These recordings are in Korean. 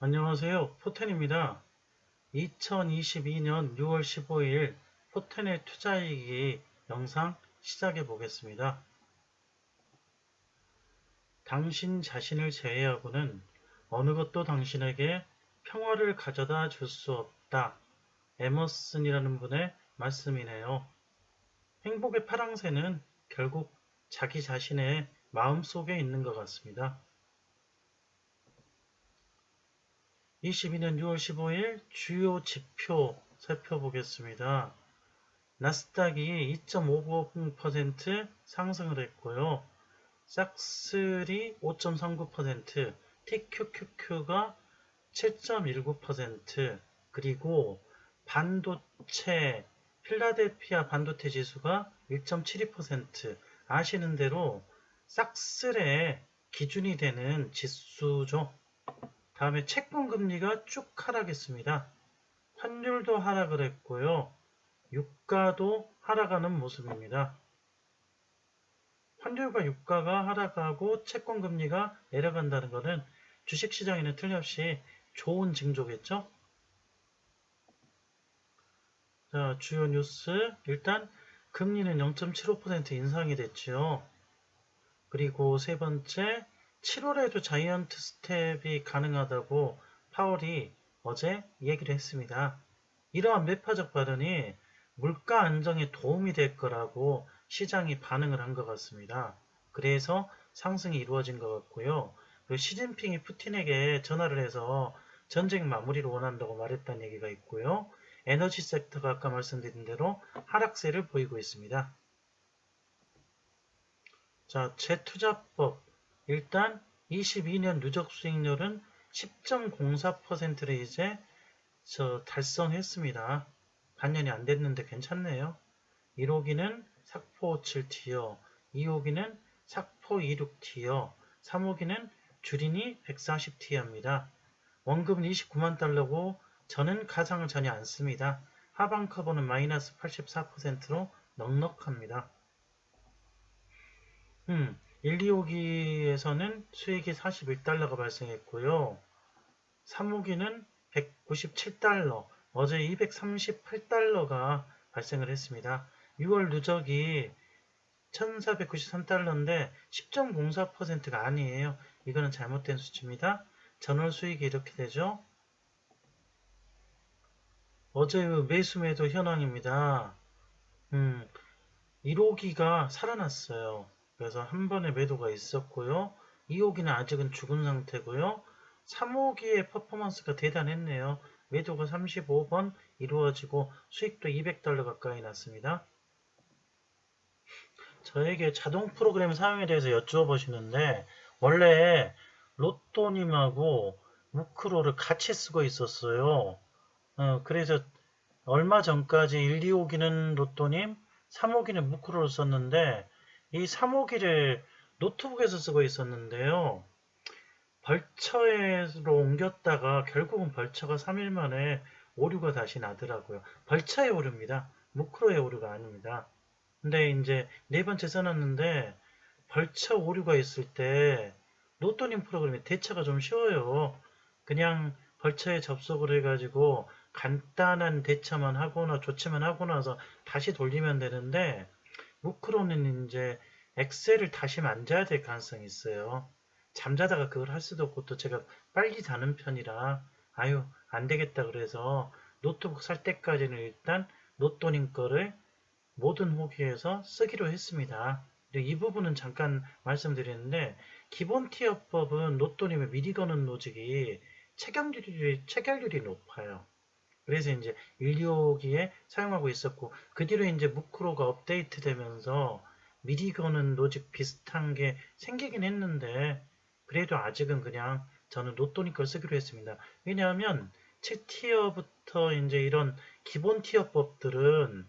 안녕하세요. 포텐입니다. 2022년 6월 15일 포텐의 투자이기 영상 시작해 보겠습니다. 당신 자신을 제외하고는 어느 것도 당신에게 평화를 가져다 줄 수 없다. 에머슨이라는 분의 말씀이네요. 행복의 파랑새는 결국 자기 자신의 마음 속에 있는 것 같습니다. 22년 6월 15일 주요 지표 살펴보겠습니다. 나스닥이 2.50% 상승을 했고요. 싹슬이 5.39%, TQQQ가 7.19%, 그리고 반도체, 필라델피아 반도체 지수가 1.72% 아시는 대로 싹슬의 기준이 되는 지수죠. 다음에 채권 금리가 쭉 하락했습니다. 환율도 하락을 했고요. 유가도 하락하는 모습입니다. 환율과 유가가 하락하고 채권 금리가 내려간다는 것은 주식시장에는 틀림없이 좋은 징조겠죠? 자, 주요 뉴스. 일단 금리는 0.75% 인상이 됐지요. 그리고 세 번째, 7월에도 자이언트 스텝이 가능하다고 파월이 어제 얘기를 했습니다. 이러한 매파적 발언이 물가 안정에 도움이 될 거라고 시장이 반응을 한 것 같습니다. 그래서 상승이 이루어진 것 같고요. 시진핑이 푸틴에게 전화를 해서 전쟁 마무리를 원한다고 말했다는 얘기가 있고요. 에너지 섹터가 아까 말씀드린 대로 하락세를 보이고 있습니다. 자, 재투자법 일단 22년 누적 수익률은 10.04%를 이제 저 달성했습니다. 반년이 안 됐는데 괜찮네요. 1호기는 삭포 7티어, 2호기는 삭포 26티어, 3호기는 주린이 140티어입니다. 원금은 29만 달러고 저는 가상을 전혀 안 씁니다. 하방 커버는 마이너스 84%로 넉넉합니다. 음, 1, 2호기에서는 수익이 41달러가 발생했고요. 3호기는 197달러, 어제 238달러가 발생을 했습니다. 6월 누적이 1493달러인데 10.04%가 아니에요. 이거는 잘못된 수치입니다. 전월 수익이 이렇게 되죠. 어제 매수 매도 현황입니다. 음, 1호기가 살아났어요. 그래서 한 번의 매도가 있었고요. 2호기는 아직은 죽은 상태고요. 3호기의 퍼포먼스가 대단했네요. 매도가 35번 이루어지고 수익도 200달러 가까이 났습니다. 저에게 자동 프로그램 사용에 대해서 여쭈어보시는데 원래 로또님하고 무크로를 같이 쓰고 있었어요. 어, 그래서 얼마 전까지 1, 2호기는 로또님, 3호기는 무크로를 썼는데 이 3호기를 노트북에서 쓰고 있었는데요. 벌처로 옮겼다가 결국은 벌처가 3일 만에 오류가 다시 나더라고요. 벌처의 오류입니다. 무크로의 오류가 아닙니다. 근데 이제 네 번째 써놨는데 벌처 오류가 있을 때 노또님 프로그램이 대처가 좀 쉬워요. 그냥 벌처에 접속을 해가지고 간단한 대처만 하거나 조치만 하고 나서 다시 돌리면 되는데 무크로는 이제 엑셀을 다시 만져야 될 가능성이 있어요. 잠자다가 그걸 할 수도 없고 또 제가 빨리 자는 편이라 아유 안 되겠다 그래서 노트북 살 때까지는 일단 노또님 거를 모든 호기에서 쓰기로 했습니다. 이 부분은 잠깐 말씀드리는데 기본 티어법은 노또님의 미리 거는 노직이 체결률이, 체결률이 높아요. 그래서 이제 1, 2호기에 사용하고 있었고 그 뒤로 이제 무크로가 업데이트 되면서 미리 거는 노직 비슷한 게 생기긴 했는데 그래도 아직은 그냥 저는 노또니 걸 쓰기로 했습니다. 왜냐하면 7티어부터 이제 이런 기본 티어법들은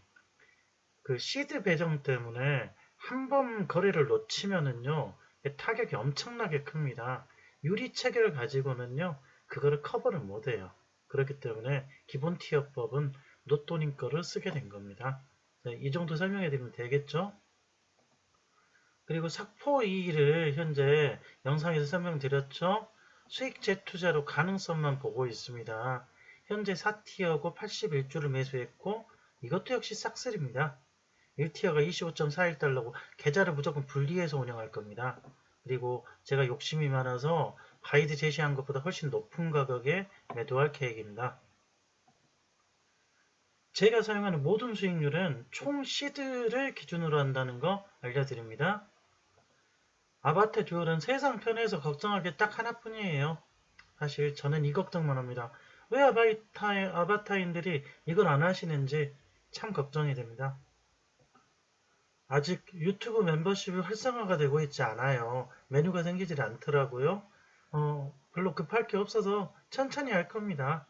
그 시드 배정 때문에 한 번 거래를 놓치면은요 타격이 엄청나게 큽니다. 유리 체계를 가지고는요 그거를 커버를 못해요. 그렇기 때문에 기본 티어법은 노또님 거를 쓰게 된 겁니다. 네, 이 정도 설명해 드리면 되겠죠? 그리고 삭포 2를 현재 영상에서 설명드렸죠? 수익 재투자로 가능성만 보고 있습니다. 현재 4티어고 81주를 매수했고 이것도 역시 싹쓸입니다. 1티어가 25.41달러고 계좌를 무조건 분리해서 운영할 겁니다. 그리고 제가 욕심이 많아서 가이드 제시한 것보다 훨씬 높은 가격에 매도할 계획입니다. 제가 사용하는 모든 수익률은 총 시드를 기준으로 한다는 거 알려드립니다. 아바타 듀얼은 세상 편해서 걱정할 게 딱 하나뿐이에요. 사실 저는 이 걱정만 합니다. 왜 아바타, 아바타인들이 이걸 안 하시는지 참 걱정이 됩니다. 아직 유튜브 멤버십이 활성화가 되고 있지 않아요. 메뉴가 생기질 않더라고요. 어, 별로 급할 게 없어서 천천히 할 겁니다.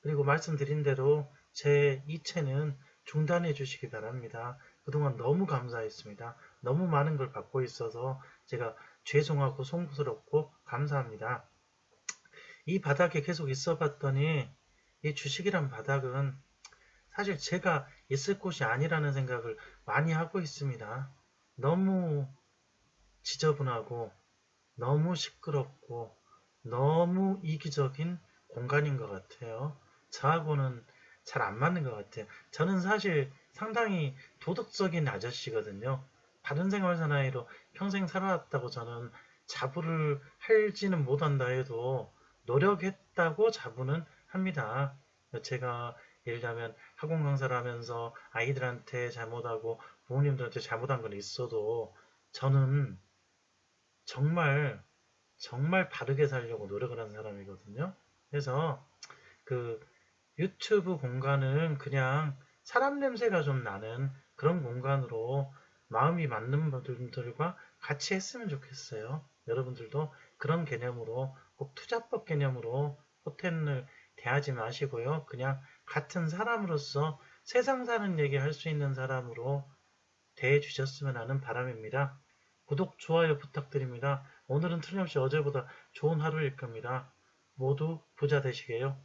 그리고 말씀드린 대로 제 이체는 중단해 주시기 바랍니다. 그동안 너무 감사했습니다. 너무 많은 걸 받고 있어서 제가 죄송하고 송구스럽고 감사합니다. 이 바닥에 계속 있어 봤더니 이 주식이란 바닥은 사실 제가 있을 곳이 아니라는 생각을 많이 하고 있습니다. 너무 지저분하고 너무 시끄럽고 너무 이기적인 공간인 것 같아요. 저하고는 잘 안 맞는 것 같아요. 저는 사실 상당히 도덕적인 아저씨거든요. 바른 생활 사나이로 평생 살아왔다고 저는 자부를 할지는 못한다 해도 노력했다고 자부는 합니다. 제가 예를 들면 학원 강사를 하면서 아이들한테 잘못하고 부모님들한테 잘못한 건 있어도 저는 정말 정말 바르게 살려고 노력을 하는 사람이거든요. 그래서 그 유튜브 공간은 그냥 사람 냄새가 좀 나는 그런 공간으로 마음이 맞는 분들과 같이 했으면 좋겠어요. 여러분들도 그런 개념으로 꼭 투자법 개념으로 호텔을 대하지 마시고요. 그냥 같은 사람으로서 세상 사는 얘기 할 수 있는 사람으로 대해 주셨으면 하는 바람입니다. 구독, 좋아요 부탁드립니다. 오늘은 틀림없이 어제보다 좋은 하루일 겁니다. 모두 부자 되시게요.